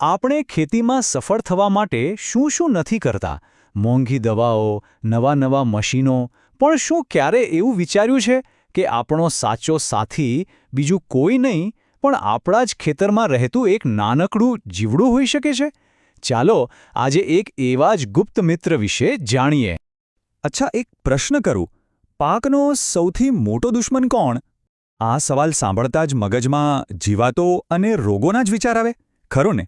આપણે ખેતીમાં સફળ થવા માટે શું શું નથી કરતા? મોંઘી દવાઓ, નવા નવા મશીનો, પણ શું ક્યારે એવું વિચાર્યું છે કે આપણો સાચો સાથી બીજું કોઈ નહીં, પણ આપણા જ ખેતરમાં રહેતું એક નાનકડું જીવડું હોઈ શકે છે? ચાલો આજે એક એવા જ ગુપ્ત મિત્ર વિશે જાણીએ. અચ્છા, એક પ્રશ્ન કરું. પાકનો સૌથી મોટો દુશ્મન કોણ? આ સવાલ સાંભળતા જ મગજમાં જીવાતો અને રોગોના જ વિચાર આવે. ખરો ને?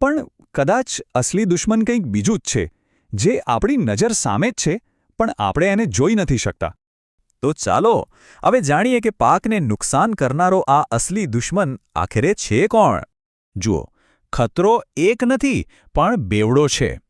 પણ કદાચ અસલી દુશ્મન કંઈક બીજું જ છે, જે આપણી નજર સામે જ છે, પણ આપણે એને જોઈ નથી શકતા. તો ચાલો, હવે જાણીએ કે પાકને નુકસાન કરનારો આ અસલી દુશ્મન આખરે છે કોણ? જુઓ, ખતરો એક નથી, પણ બેવડો છે.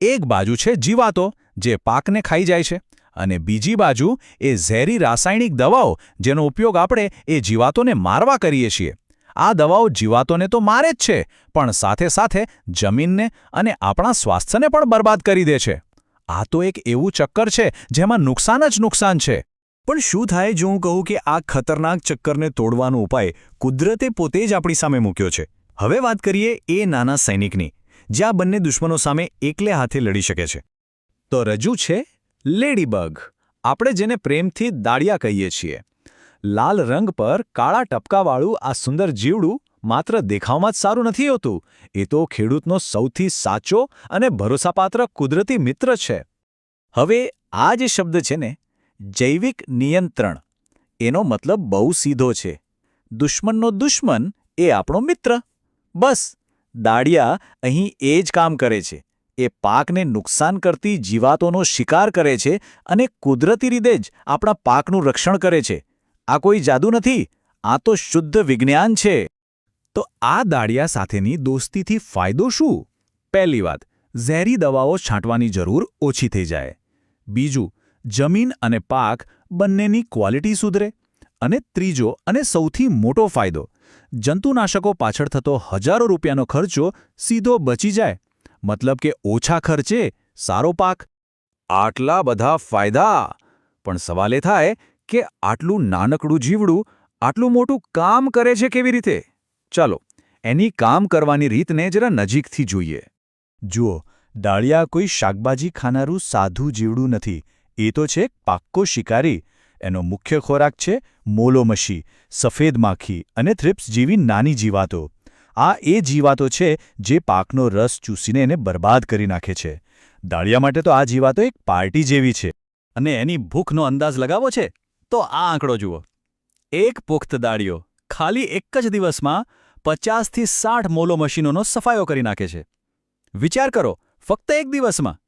એક બાજુ છે જીવાતો, જે પાકને ખાઈ જાય છે, અને બીજી બાજુ એ ઝેરી રાસાયણિક દવાઓ, જેનો ઉપયોગ આપણે એ જીવાતોને મારવા કરીએ છીએ. આ દવાઓ જીવાતોને તો મારે જ છે, પણ સાથે સાથે જમીનને અને આપણા સ્વાસ્થ્યને પણ બરબાદ કરી દે છે. આ તો એક એવું ચક્કર છે જેમાં નુકસાન જ નુકસાન છે. પણ શું થાય જો હું કહું કે આ ખતરનાક ચક્કરને તોડવાનો ઉપાય કુદરતે પોતે જ આપણી સામે મૂક્યો છે? હવે વાત કરીએ એ નાના સૈનિકની જ્યાં બંને દુશ્મનો સામે એકલે હાથે લડી શકે છે. તો રજૂ છે લેડીબગ. આપણે જેને પ્રેમથી દાળિયા કહીએ છીએ. લાલ રંગ પર કાળા ટપકાવાળું આ સુંદર જીવડું માત્ર દેખાવમાં જ સારું નથી હોતું. એ તો ખેડૂતનો સૌથી સાચો અને ભરોસાપાત્ર કુદરતી મિત્ર છે. હવે આ જે શબ્દ છે ને, જૈવિક નિયંત્રણ, એનો મતલબ બહુ સીધો છે. દુશ્મનનો દુશ્મન એ આપણો મિત્ર. બસ, દાડિયા અહીં એ જ કામ કરે છે. એ પાકને નુકસાન કરતી જીવાતોનો શિકાર કરે છે અને કુદરતી રીતે જ આપણા પાકનું રક્ષણ કરે છે. આ કોઈ જાદુ નથી? આ તો શુદ્ધ વિજ્ઞાન છે. તો આ દાળિયા સાથેની દોસ્તીથી ફાયદો શું? પહેલી વાત, ઝેરી દવાઓ છાંટવાની જરૂર ઓછી થઈ જાય. બીજું, જમીન અને પાક બંનેની ક્વોલિટી સુધરે. અને ત્રીજો અને સૌથી મોટો ફાયદો, જંતુનાશકો પાછળ થતો હજારો રૂપિયાનો ખર્ચો સીધો બચી જાય. મતલબ કે ઓછા ખર્ચે સારો પાક. આટલા બધા ફાયદા! પણ સવાલ થાય કે આટલું નાનકડું જીવડું આટલું મોટું કામ કરે છે કેવી રીતે? ચાલો, એની કામ કરવાની રીતને જરા નજીકથી જોઈએ. જુઓ ડાળિયા કોઈ શાકભાજી ખાનારું સાધું જીવડું નથી. એ તો છે પાક્કો શિકારી. એનો મુખ્ય ખોરાક છે મોલોમશી, સફેદ માખી અને થ્રિપ્સ જેવી નાની જીવાતો. આ એ જીવાતો છે જે પાકનો રસ ચૂસીને એને બરબાદ કરી નાખે છે. દાળિયા માટે તો આ જીવાતો એક પાર્ટી જેવી છે. અને એની ભૂખનો અંદાજ લગાવો છે. તો આ આંકડો જુઓ. એક પુખ્ત દાળીઓ ખાલી એક જ દિવસમાં પચાસથી સાઠ મોલો મશીનોનો સફાયો કરી નાખે છે. વિચાર કરો, ફક્ત એક દિવસમાં.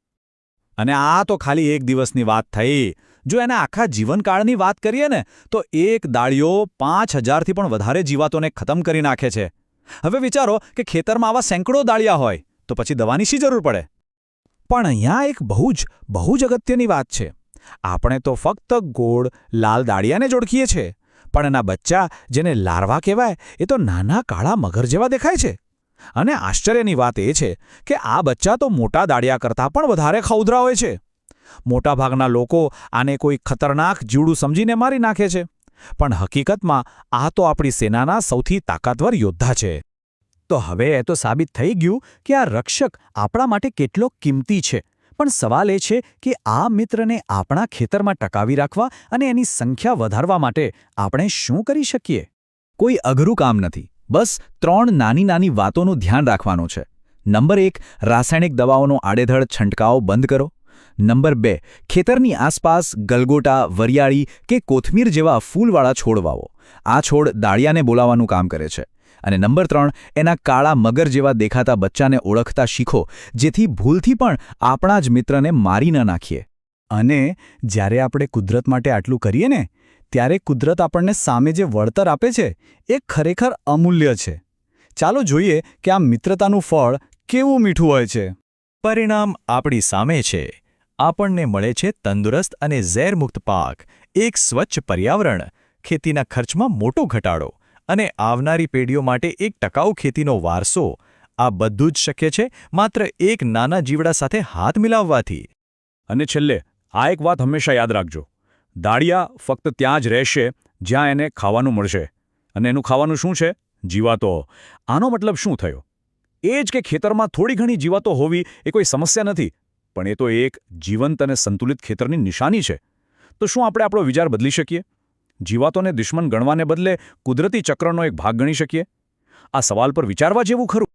અને આ તો ખાલી એક દિવસની વાત થઈ. જો એના આખા જીવનકાળની વાત કરીએ ને, તો એક દાળીઓ પાંચ હજારથી પણ વધારે જીવાતોને ખતમ કરી નાખે છે. હવે વિચારો કે ખેતરમાં આવા સેંકડો દાળિયા હોય, તો પછી દવાની શી જરૂર પડે? પણ અહીંયા એક બહુ જ બહુ જ અગત્યની વાત છે. આપણે તો ફક્ત ગોળ, લાલ દાળિયાને જ ઓળખીએ છીએ. પણ એના બચ્ચા જેને લાર્વા કહેવાય, એ તો નાના કાળા મગર જેવા દેખાય છે. અને આશ્ચર્યની વાત એ છે કે આ બચ્ચા તો મોટા દાળિયા કરતાં પણ વધારે ખૌદરા હોય છે. મોટાભાગના લોકો આને કોઈ ખતરનાક જીવડું સમજીને મારી નાખે છે. પણ હકીકતમાં આ તો આપણી સેનાના સૌથી તાકાતવર યોદ્ધા છે. તો હવે એ તો સાબિત થઈ ગયું કે આ રક્ષક આપણા માટે કેટલો કિંમતી છે. પણ સવાલ એ છે કે આ મિત્રને આપણા ખેતરમાં ટકાવી રાખવા અને એની સંખ્યા વધારવા માટે આપણે શું કરી શકીએ? કોઈ અઘરું કામ નથી. બસ ત્રણ નાની નાની વાતોનું ધ્યાન રાખવાનું છે. નંબર એક, રાસાયણિક દવાઓનો આડેધડ છંટકાવ બંધ કરો. નંબર બે, ખેતરની આસપાસ ગલગોટા, વરિયાળી કે કોથમીર જેવા ફૂલવાળા છોડ વાવો. આ છોડ દાળિયાને બોલાવવાનું કામ કરે છે. અને નંબર ત્રણ, એના કાળા મગર જેવા દેખાતા બચ્ચાને ઓળખતા શીખો, જેથી ભૂલથી પણ આપણા જ મિત્રને મારી ન નાખીએ. અને જ્યારે આપણે કુદરત માટે આટલું કરીએ ને, ત્યારે કુદરત આપણને સામે જે વળતર આપે છે, એ ખરેખર અમૂલ્ય છે. ચાલો જોઈએ કે આ મિત્રતાનું ફળ કેવું મીઠું હોય છે. પરિણામ આપણી સામે છે. આપણને મળે છે તંદુરસ્ત અને ઝેરમુક્ત પાક, એક સ્વચ્છ પર્યાવરણ, ખેતીના ખર્ચમાં મોટો ઘટાડો અને આવનારી પેઢીઓ માટે એક ટકાઉ ખેતીનો વારસો. આ બધું જ શક્ય છે, માત્ર એક નાના જીવડા સાથે હાથ મિલાવવાથી. અને છેલ્લે, આ એક વાત હંમેશા યાદ રાખજો. દાળિયા ફક્ત ત્યાં જ રહેશે, જ્યાં એને ખાવાનું મળશે. અને એનું ખાવાનું શું છે? જીવાતો. આનો મતલબ શું થયો? એ જ કે ખેતરમાં થોડી ઘણી જીવાતો હોવી એ કોઈ સમસ્યા નથી, પણ એ તો એક જીવંત અને સંતુલિત ખેતરની નિશાની છે. તો શું આપણે આપણો વિચાર બદલી શકીએ? જીવાતોને દુશ્મન ગણવાને બદલે કુદરતી ચક્રનો એક ભાગ ગણી શકીએ? આ સવાલ પર વિચારવા જેવું ખરું.